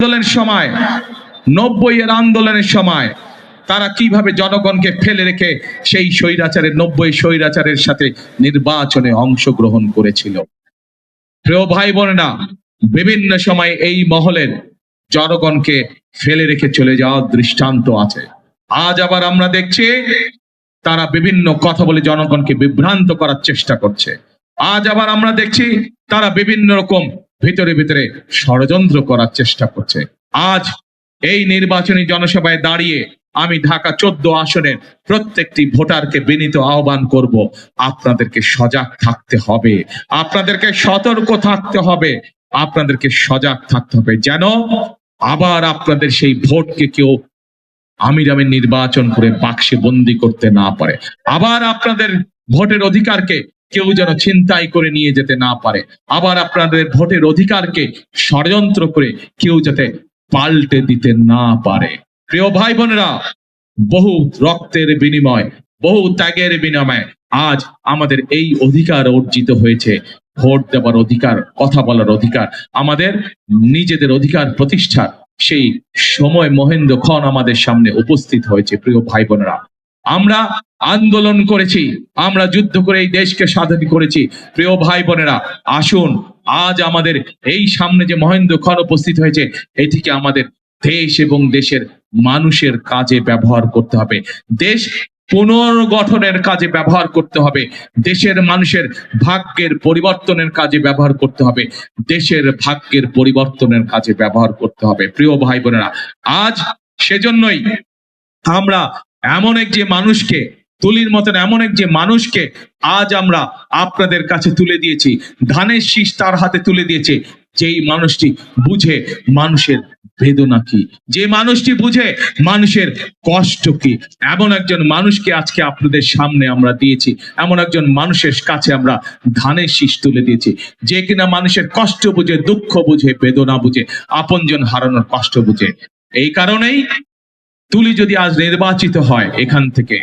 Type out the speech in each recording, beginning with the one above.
আন্দোলনের সময় নব্বই এর আন্দোলনের সময়, তারা কীভাবে জনগণকে ফেলে রেখে সেই স্বৈরাচারের, নব্বই স্বৈরাচারের সাথে নির্বাচনে অংশগ্রহণ করেছিল। প্রিয় ভাই বোনেরা বিভিন্ন সময় এই মহলের জনগণকে ফেলে রেখে চলে যাওয়ার দৃষ্টান্ত আছে। আজ আবার আমরা দেখছি, তারা বিভিন্ন কথা বলে জনগণকে বিভ্রান্ত করার চেষ্টা করছে। আজ আবার আমরা দেখছি, তারা বিভিন্ন রকম ভিতরে ভিতরে ষড়যন্ত্র করার চেষ্টা করছে। আজ এই নির্বাচনী জনসভায় দাঁড়িয়ে আমি ঢাকা চোদ্দ আসনের প্রত্যেকটি ভোটারকে বিনীত আহ্বান করব, আপনাদেরকে সজাগ থাকতে হবে, আপনাদেরকে সতর্ক থাকতে হবে, আপনাদেরকে সজাগ থাকতে হবে যেন আবার আপনাদের সেই ভোটকে কেউ আমির আমির নির্বাচন করে বাক্সে বন্দি করতে না পারে। আবার আপনাদের ভোটের অধিকারকে কেউ যেন ছিনতাই করে নিয়ে যেতে না পারে। আবার আপনাদের ভোটের অধিকারকে ষড়যন্ত্র করে কেউ যাতে পাল্টে দিতে না পারে। প্রিয় ভাই বোনেরা বহু রক্তের বিনিময়, বহু ত্যাগের বিনিময়ে আজ আমাদের এই অধিকার অর্জিত হয়েছে। ভোট দেওয়ার অধিকার, কথা বলার অধিকার, আমাদের নিজেদের অধিকার প্রতিষ্ঠার সেই সময় মহেন্দ্র ক্ষণ আমাদের সামনে উপস্থিত হয়েছে, প্রিয় ভাই বোনেরা আমরা আন্দোলন করেছি, আমরা যুদ্ধ করে এই দেশকে স্বাধীন করেছি। প্রিয় ভাই বোনেরা, আসুন, আজ আমাদের এই সামনে যে মহেন্দ্র ক্ষণ উপস্থিত হয়েছে, এটিকে আমাদের দেশ এবং দেশের মানুষের কাজে ব্যবহার করতে হবে। দেশ পুনর্গঠনের কাজে ব্যবহার করতে হবে। দেশের মানুষের ভাগ্যের পরিবর্তনের কাজে ব্যবহার করতে হবে। দেশের ভাগ্যের পরিবর্তনের কাজে ব্যবহার করতে হবে। প্রিয় ভাই বোনেরা, আজ সেজন্যই আমরা এমন এক যে মানুষকে, তুলির মতন এমন এক যে মানুষকে আজ আমরা আপনাদের কাছে তুলে দিয়েছি। ধানের শীষ তার হাতে তুলে দিয়েছে। যেই মানুষটি বুঝে মানুষের বেদনা কি? যে মানুষটি বুঝে মানুষের কষ্ট কি? এমন একজন মানুষকে আজকে আপনাদের সামনে আমরা দিয়েছি। এমন একজন মানুষের কাছে আমরা ধানের শীষ তুলে দিয়েছি। যে কিনা মানুষের কষ্ট বুঝে, দুঃখ বুঝে, বেদনা বুঝে, আপনজন হারানোর কষ্ট বুঝে। এই কারণেই তুলি যদি আজ নির্বাচিত হয় এখান থেকে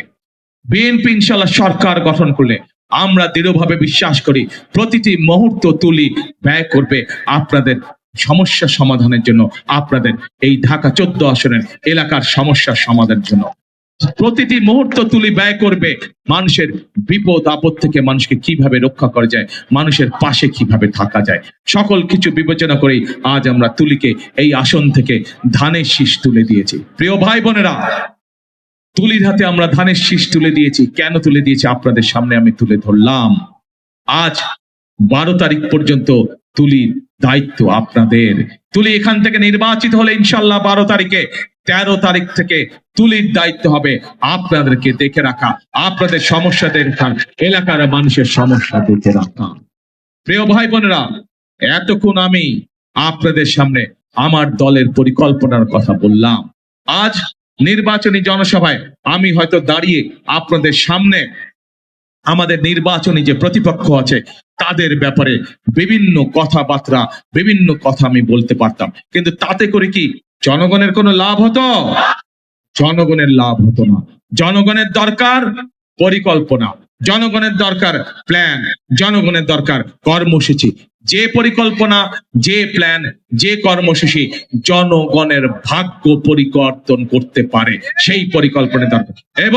বিএনপি ইনশাল্লাহ সরকার গঠন করলে আমরা দৃঢ়ভাবে বিশ্বাস করি প্রতিটি মুহূর্ত তুলি ব্যয় করবে আপনাদের সমস্যা সমাধানের জন্য, আপনাদের এই ঢাকা চোদ্দ আসনের এলাকার সমস্যা সমাধানের জন্য। প্রতিটি মুহূর্ত তুলি ব্যয় করবে। মানুষের বিপদ, আপদ থেকে মানুষকে কীভাবে রক্ষা করা যায়, মানুষের পাশে কীভাবে থাকা যায়, সকল কিছু বিবেচনা করেই আজ আমরা তুলিকে এই আসন থেকে ধানের শীষ তুলে দিয়েছি। প্রিয় ভাই বোনেরা, তুলির হাতে আমরা ধানের শীষ তুলে দিয়েছি। কেন তুলে দিয়েছি? আপনাদের সামনে আমি তুলে ধরলাম। আজ বারো তারিখ পর্যন্ত তুলির দায়িত্ব আপনাদের। তুলি এখান থেকে নির্বাচিত হলে ইনশাল্লাহ বারো তারিখে তেরো তারিখ থেকে তুলির দায়িত্ব হবে। আপনাদেরকে দেখে রাখা। আপনাদের সমস্যা দেখে এলাকার মানুষের সমস্যা দেখে রাখা। প্রিয় ভাই বোনেরা, এতক্ষণ আমি আপনাদের সামনে আমার দলের পরিকল্পনার কথা বললাম। আজ নির্বাচনী জনসভায় আমি হয়তো দাঁড়িয়ে আপনাদের সামনে আমাদের নির্বাচনী যে প্রতিপক্ষ আছে তাদের ব্যাপারে বিভিন্ন কথাবার্তা, বিভিন্ন কথা আমি বলতে পারতাম। কিন্তু তাতে করে কি? জনগণের কোনো লাভ হতো? জনগণের লাভ হতো না। জনগণের দরকার পরিকল্পনা। জনগণের দরকার প্ল্যান জনগণের দরকার কর্মসূচি। যে পরিকল্পনা, যে প্ল্যান যে কর্মসূচি জনগণের ভাগ্য পরিবর্তন করতে পারে, সেই পরিকল্পনা দরকার। এবং